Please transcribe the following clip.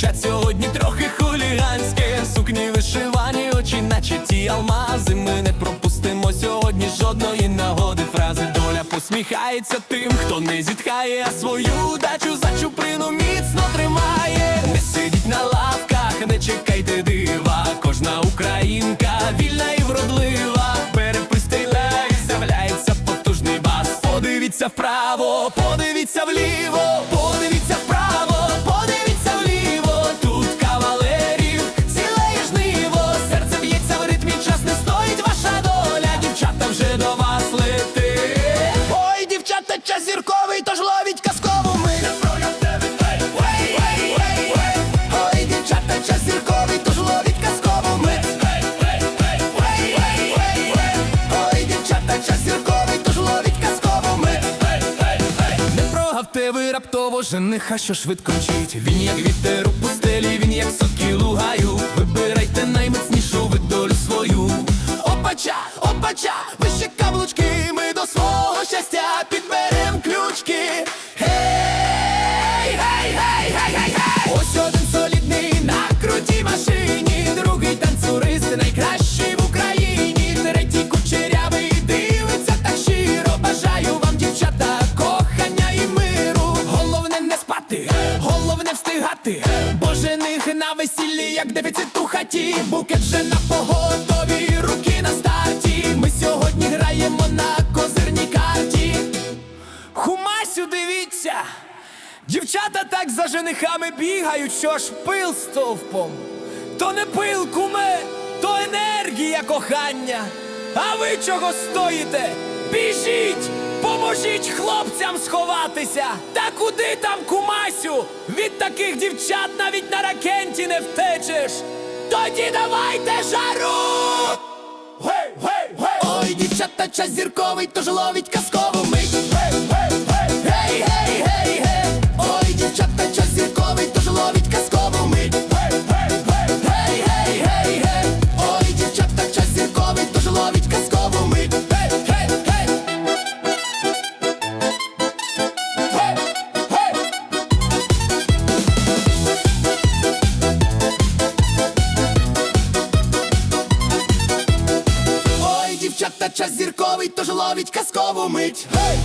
дівчат сьогодні трохи хуліганське. Сукні вишивані, очі, наче ті алмази. Ми не пропустимо сьогодні жодної нагоди. Фрази доля посміхається тим, хто не зітхає, а свою дачу за чуприну міцно тримає. Не сидіть на лавках, не чекайте дива. Кожна українка вільна і вродлива. Перепис стріляє, з'являється потужний бас. Подивіться вправо, подивіться вліво, Ви раптово жениха, що швидко мчить. Він як вітер у пустелі, він як сокіл встигати. Бо жених на весіллі, як дефіцит у хаті. Букет вже на поготові, руки на старті. Ми сьогодні граємо на козирній карті. Хумасю, дивіться! Дівчата так за женихами бігають, що аж пил стовпом. То не пил, куме, то енергія кохання. А ви чого стоїте? Біжіть! Поможіть хлопцям сховатися! Та куди там, кумасю? Від таких дівчат навіть на ракенті не втечеш. Тоді давайте жару! Гей, гей, гей! Ой, дівчата, час зірковий, тож ловіть казкову дівчата, час зірковий, тож ловіть казкову мить. Гей,